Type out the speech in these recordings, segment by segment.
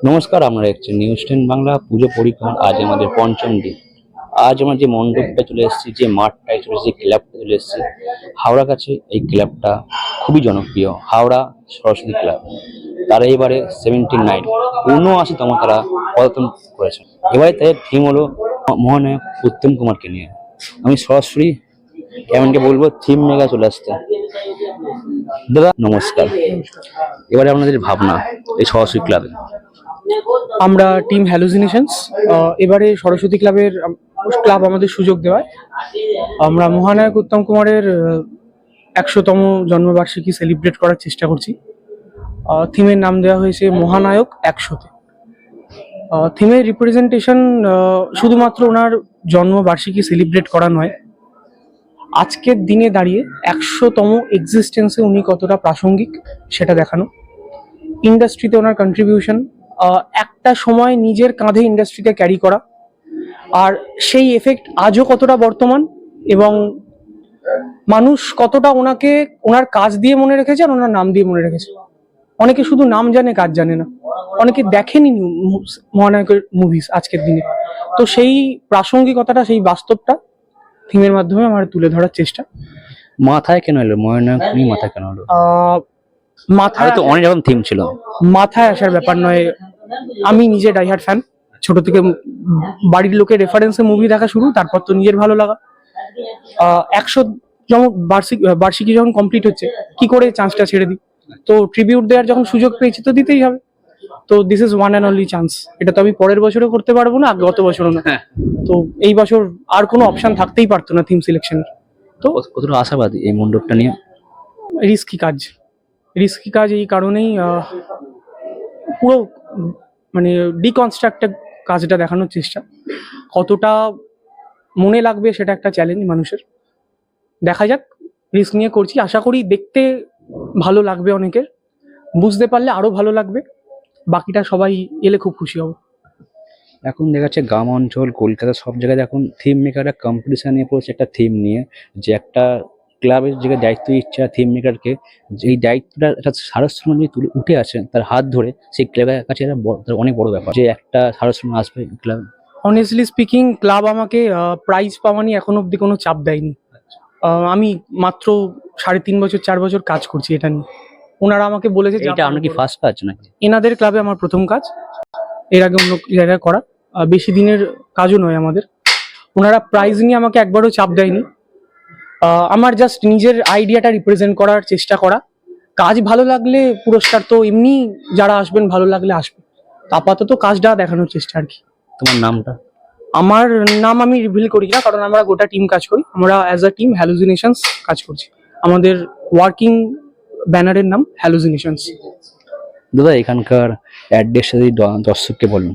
নমস্কার আমরা দেখছি নিউজ টেন বাংলা পুজো পরিক্রমা আজ আমাদের পঞ্চম দিন। আজ আমরা যে মণ্ডপটা চলে এসেছি, যে মাঠটায় চলে এসেছি ক্লাবটা চলে এসেছি, হাওড়া কাছে এই ক্লাবটা খুবই জনপ্রিয়, হাওড়া সরস্বতী ক্লাব। তারা এবারে সেভেন্টি নাইন উনআশিতম তারা পদার্পণ করেছেন। এবারে তাদের থিম হলো মহানায়ক উত্তম কুমারকে নিয়ে। আমি সরাসরি কেমনকে বলব থিম মেগা চলে আসতে দাদা, নমস্কার। এবারে আপনাদের ভাবনা এই সরস্বতী ক্লাবে। আমরা টিম হ্যালুজিনেশনস এবারে সরস্বতী ক্লাবের ক্লাব আমাদের সুযোগ দেওয়ায়। আমরা মহানায়ক উত্তম কুমারের একশোতম জন্মবার্ষিকী সেলিব্রেট করার চেষ্টা করছি। থিমের নাম দেওয়া হয়েছে মহানায়ক একশোতে। থিমের রিপ্রেজেন্টেশন শুধুমাত্র ওনার জন্মবার্ষিকী সেলিব্রেট করা নয়, আজকের দিনে দাঁড়িয়ে একশোতম এক্সিস্টেন্সে উনি কতটা প্রাসঙ্গিক সেটা দেখানো। ইন্ডাস্ট্রিতে ওনার কন্ট্রিবিউশন একটা সময় নিজের কাঁধে ইন্ডাস্ট্রিতে ক্যারি করা। আর সেই এফেক্ট আজও কতটা বর্তমান এবং মানুষ কতটা ওনাকে ওনার কাজ দিয়ে মনে রেখেছে আর ওনার নাম দিয়ে মনে রেখেছে? অনেকে শুধু নাম জানে কাজ জানে না। অনেকে দেখেনি মহানায়কের মুভিস আজকের দিনে। তো সেই প্রাসঙ্গিকতাটা সেই বাস্তবটা থিমের মাধ্যমে আমার তুলে ধরার চেষ্টা। মাথায় কেন এলো? মহানায়ক মাথায় কেন এলো? মাথায় তো অনেক রকম থিম ছিল। মাথায় আসার ব্যাপার নয়। আমি নিজে ডাইহার্ট ফ্যান ছোট থেকে বাড়ির লোকের রেফারেন্সে মুভি দেখা শুরু তারপর তো নিজের ভালো লাগা। একশো যেমন বার্ষিক বার্ষিকী যখন কমপ্লিট হচ্ছে কি করে চান্সটা ছেড়ে দিই? তো ট্রিবিউট দেওয়ার যখন সুযোগ পেয়েছি তো দিতেই হবে। তো this is one and only chance এটা তো আমি পরের বছরও করতে পারব না গত বছরও না। হ্যাঁ। তো এই বছর আর কোনো অপশন থাকতেই পারতো না থিম সিলেকশনের তো কতটা আশাবাদী এই মণ্ডপটা নিয়ে? রিস্কি কাজ। রিস্কি কাজ এই কারণেই পুরো মানে ডিকনস্ট্রাক্টেড কাজটা দেখানোর চেষ্টা। কতটা মনে লাগবে সেটা একটা চ্যালেঞ্জ মানুষের। দেখা যাক রিস্ক নিয়ে করছি। আশা করি দেখতে ভালো লাগবে অনেকের। বুঝতে পারলে আরও ভালো লাগবে। বাকিটা সবাই এলে খুব খুশি হব। এখন দেখা যাচ্ছে গ্রাম অঞ্চল, কলকাতা সব জায়গায় এখন থিম মেকাররা কম্পিটিশন নিয়ে পড়েছে একটা থিম নিয়ে, যে একটা ক্লাবের যে দায়িত্ব ইচ্ছা থিম মেকারকে এই দায়িত্বটা একটা সারস্বরম যদি তুলে উঠে আসে তার হাত ধরে সেই ক্লাবের কাছে একটা অনেক বড় ব্যাপার। যে একটা সারস্বরম আসবে ক্লাব। অনেস্টলি স্পিকিং ক্লাব আমাকে প্রাইজ পাওয়া নিয়ে এখন অবধি কোনো চাপ দেয়নি। আহ, আমি মাত্র সাড়ে তিন বছর চার বছর কাজ করছি এটা নিয়ে। ওনারা আমাকে বলেছে এটা আপনার কি ফার্স্ট কাজ নাকি? এনাদের ক্লাবে আমার প্রথম কাজ। এর আগে অন্য জায়গায় করা। বেশি দিনের কাজও নয় আমাদের। ওনারা প্রাইজ নিয়ে আমাকে একবারও চাপ দেয়নি। আমার জাস্ট নিজের আইডিয়াটা রিপ্রেজেন্ট করার চেষ্টা করা। কাজ ভালো লাগলে পুরস্কার তো এমনি যারা আসবেন ভালো লাগলে আসবে। আপাতত কাজটা দেখানোর চেষ্টা আর কি। তোমার নামটা? আমার নাম আমি রিভিল করি না কারণ আমরা গোটা টিম কাজ করি। আমরা অ্যাজ আ টিম হ্যালুজিনেশনস কাজ করছি। আমাদের ওয়ার্কিং ব্যানারের নাম হ্যালুজিনেশনস দাদা এখানকার অ্যাড্রেসটা যদি দর্শককে বলুন।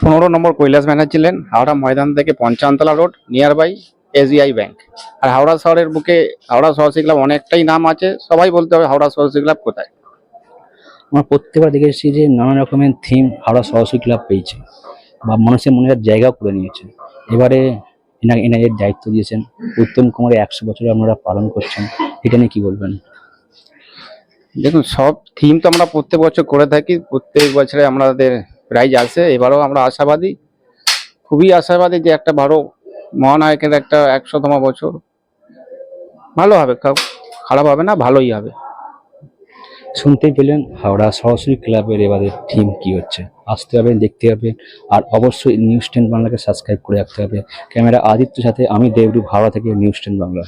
পনেরো নম্বর কৈলাস ব্যানার্জি লেন হাওড়া ময়দান থেকে Panchanantala road near by SBI bank. আর হাওড়া শহরের বুকে হাওড়া সরস্বতী ক্লাব অনেকটাই নাম আছে সবাই বলতে হবে হাওড়া সরস্বতী ক্লাব কোথায়? আমরা প্রত্যেকবার দেখেছি যে নানা রকমের থিম হাওড়া সরস্বতী ক্লাব পেয়েছে বা মানুষের মনে জায়গাও করে নিয়েছে। এবারে এনা এনাদের দায়িত্ব দিয়েছেন উত্তম কুমারের একশো বছরে আপনারা পালন করছেন এটা নিয়ে কি বলবেন? দেখুন সব থিম তো আমরা প্রত্যেক বছর করে থাকি প্রত্যেক বছরে আমাদের প্রাইজ আসে এবারেও আমরা আশাবাদী খুবই আশাবাদী যে একটা ভালো মহানায়কের একটা একশোতম বছর। ভালো হবে, খারাপ হবে না, ভালোই হবে। শুনতে পেলেন হাওড়া সরাসরি ক্লাবের এবারে থিম কি হচ্ছে। আসতে হবে, দেখতে হবে, আর অবশ্যই নিউজ টেন বাংলাকে সাবস্ক্রাইব করে রাখতে হবে। ক্যামেরা আদিত্যর সাথে আমি দেবরূপ, হাওড়া থেকে নিউজ টেন বাংলা।